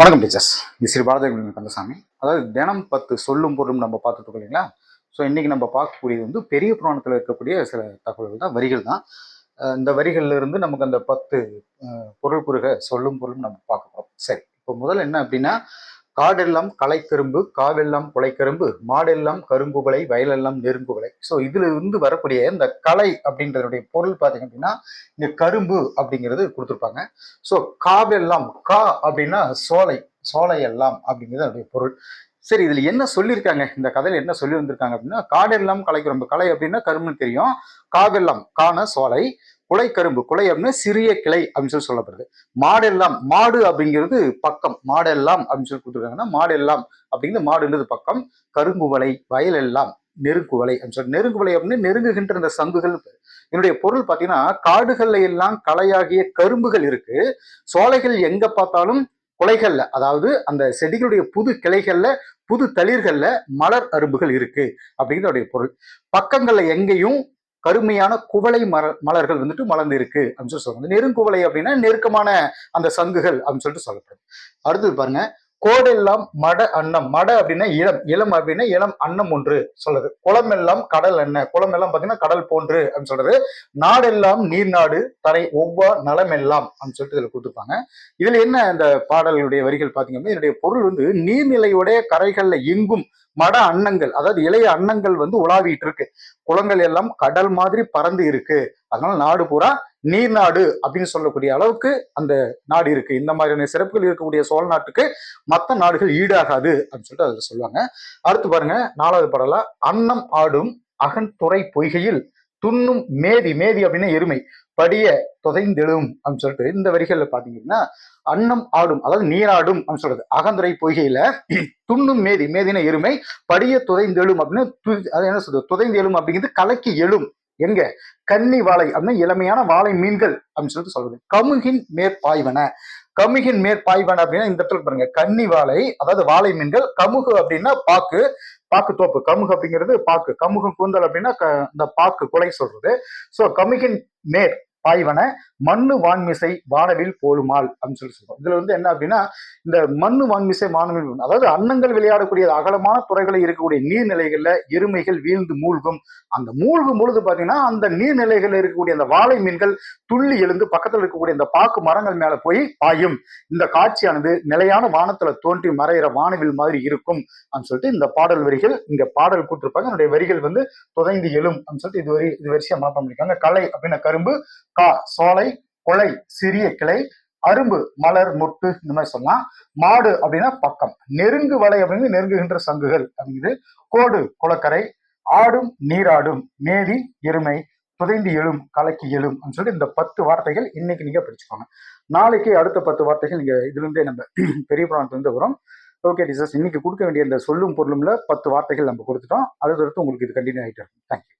வணக்கம் டீச்சர்ஸ். இது ஸ்ரீ பாரதிய கந்தசாமி. அதாவது தினம் பத்து சொல்லும் பொருளும் நம்ம பார்த்துட்டு இல்லைங்களா? ஸோ இன்னைக்கு நம்ம பார்க்கக்கூடியது வந்து பெரிய புராணத்தில் இருக்கக்கூடிய சில தகவல்கள் தான் வரிகள் தான். இந்த வரிகள்ல இருந்து நமக்கு அந்த பத்து பொருள் குறுக சொல்லும் பொருளும் நம்ம பார்க்க போகிறோம் சரி இப்போ முதல்ல என்ன அப்படின்னா காடெல்லாம் களைக்கரும்பு காவெல்லாம் குலைக்கரும்பு மாடெல்லாம் கரும்புகளை வயலெல்லாம் நெருங்குகளை ஸோ இதுல இருந்து வரக்கூடிய இந்த கலை அப்படின்றதுடைய பொருள் பார்த்தீங்க அப்படின்னா இங்க கரும்பு அப்படிங்கிறது கொடுத்துருப்பாங்க. ஸோ காவெல்லாம் கா அப்படின்னா சோலை சோலை எல்லாம் அப்படிங்கிறது அதனுடைய பொருள். சரி இதுல என்ன சொல்லியிருக்காங்க? இந்த கதையில என்ன சொல்லி வந்திருக்காங்க அப்படின்னா காடெல்லாம் கலைக்கரும்பு கலை அப்படின்னா கரும்புன்னு தெரியும். காவெல்லாம் காண சோலை குலைக்கரும்பு குலை அப்படின்னா சிறிய கிளை அப்படின்னு சொல்லி சொல்லப்படுது. மாடெல்லாம் மாடு அப்படிங்கிறது பக்கம். மாடெல்லாம் அப்படின்னு சொல்லி கொடுத்துருக்காங்கன்னா மாடெல்லாம் அப்படிங்கிறது மாடுன்றது பக்கம். கருங்குவலை வயல் எல்லாம் நெருங்குவலை அப்படின்னு சொல்லி நெருங்குவலை அப்படின்னு நெருங்குகின்ற இந்த சங்குகள் என்னுடைய பொருள் பார்த்தீங்கன்னா காடுகள்ல எல்லாம் களையாகிய கரும்புகள் இருக்கு. சோலைகள் எங்க பார்த்தாலும் குலைகள்ல அதாவது அந்த செடிகளுடைய புது கிளைகள்ல புது தளிர்கள்ல மலர் அரும்புகள் இருக்கு அப்படிங்கிறதுடைய பொருள். பக்கங்கள்ல எங்கேயும் கருமையான குவளை மர மலர்கள் வந்துட்டு மலர்ந்து இருக்கு அப்படின்னு சொல்லி சொல்றாங்க. நெருங்குவளை அப்படின்னா நெருக்கமான அந்த சங்குகள் அப்படின்னு சொல்லிட்டு சொல்லப்படுது அடுத்தது பாருங்க கோடெல்லாம் மட அன்னம். மட அப்படின்னா இளம். இளம் அப்படின்னா இளம் அன்னம் ஒன்று சொல்லுது. குளம் எல்லாம் கடல் என்ன குளம் எல்லாம் பாத்தீங்கன்னா கடல் போன்று அப்படின்னு சொல்றது நாடெல்லாம் நீர் நாடு தரை ஒவ்வொரு நலம் எல்லாம் அப்படின்னு சொல்லிட்டு இதுல கொடுத்துருப்பாங்க. இதுல என்ன இந்த பாடல்களுடைய வரிகள் பாத்தீங்கன்னா இதனுடைய பொருள் வந்து நீர்நிலையுடைய கரைகள்ல எங்கும் மட அன்னங்கள் அதாவது இளைய அன்னங்கள் வந்து உலாவிட்டு இருக்கு. குளங்கள் எல்லாம் கடல் மாதிரி பறந்து இருக்கு. அதனால நாடு பூரா நீர் நாடு அப்படின்னு சொல்லக்கூடிய அளவுக்கு அந்த நாடு இருக்கு. இந்த மாதிரியான சிறப்புகள் இருக்கக்கூடிய சோழ நாட்டுக்கு மற்ற நாடுகள் ஈடாகாது அப்படின்னு சொல்லிட்டு அதில் சொல்லுவாங்க. அடுத்து பாருங்க நாலாவது பாடலா அன்னம் ஆடும் அகன் துறை பொய்கையில் துண்ணும் மேதி மேதி அப்படின்னா எருமை படிய தொதைந்தெழும் அப்படின்னு சொல்லிட்டு இந்த வரிகள்ல பாத்தீங்கன்னா அன்னம் ஆடும் அதாவது நீராடும் அப்படின்னு சொல்றது. அகந்துரை பொய்கையில துண்ணும் மேதி மேதின எருமை படிய துதைந்தெழும் அப்படின்னு து- அது என்ன சொல்றது? துதைந்தெழும் அப்படிங்கிறது கலக்கி எழும். எங்க? கன்னி வாழை அப்படின்னா இளமையான வாழை மீன்கள் அப்படின்னு சொல்லிட்டு சொல்றது. கமுகின் மேற்பாய்வன. கமுகின் மேற்பாய்வன அப்படின்னா இந்த இடத்துல பாருங்க. கன்னி வாழை அதாவது வாழை மீன்கள். கமுகு அப்படின்னா பாக்கு பாக்கு தோப்பு. கமுகு அப்படிங்கிறது பாக்கு. கமுகு கூந்தல் அப்படின்னா க- இந்த பாக்கு குலை சொல்றது. சோ கமுகின் மேற் பாய்வன மண்ணு வான்மிசை வானவில் போலுமால் அப்படின்னு சொல்லி சொல்றோம். இதுல வந்து என்ன அப்படின்னா இந்த மண்ணு வான்மிசை வானவில் அதாவது அன்னங்கள் விளையாடக்கூடிய அகலமான துறைகளில் இருக்கக்கூடிய நீர்நிலைகள்ல எருமைகள் வீழ்ந்து மூழ்கும். அந்த மூழ்கும் பொழுது பாத்தீங்கன்னா அந்த நீர்நிலைகள்ல இருக்கக்கூடிய அந்த வாழை மீன்கள் துள்ளி எழுந்து பக்கத்துல இருக்கக்கூடிய இந்த பாக்கு மரங்கள் மேல போய் பாயும். இந்த காட்சியானது நிலையான வானத்துல தோன்றி மறையிற வானவில் மாதிரி இருக்கும் அப்படின்னு சொல்லிட்டு இந்த பாடல் வரிகள் இங்க பாடல் கூட்டிருப்பாங்க. என்னுடைய வரிகள் வந்து புதைந்து எழும் அப்படின்னு சொல்லிட்டு இது வரி இது வரிசையா மாற்றம் பண்ணிருக்காங்க. கலை அப்படின்னா கரும்பு கா சோலை கொலை சிறிய கிளை அரும்பு மலர் முட்டு இந்த மாதிரி சொல்லலாம். மாடு அப்படின்னா பக்கம். நெருங்கு வலை அப்படிங்கிறது நெருங்குகின்ற சங்குகள் அப்படிங்கிறது கோடு குளக்கரை ஆடும் நீராடும் மேதி எருமை புதைந்து எழும் கலக்கி எழும் அப்படின்னு சொல்லிட்டு இந்த பத்து வார்த்தைகள் இன்னைக்கு நீங்க படிச்சுக்கோங்க. நாளைக்கு அடுத்த பத்து வார்த்தைகள் நீங்க இதுல இருந்தே நம்ம பெரிய புராணத்துல இருந்து வரும். ஓகே டீச்சர்ஸ் இன்னைக்கு கொடுக்க வேண்டிய இந்த சொல்லும் பொருளும்ல பத்து வார்த்தைகள் நம்ம கொடுத்துட்டோம். அடுத்தடுத்து உங்களுக்கு இது கண்டினியூ ஆகிட்டு இருக்கும். தேங்க்யூ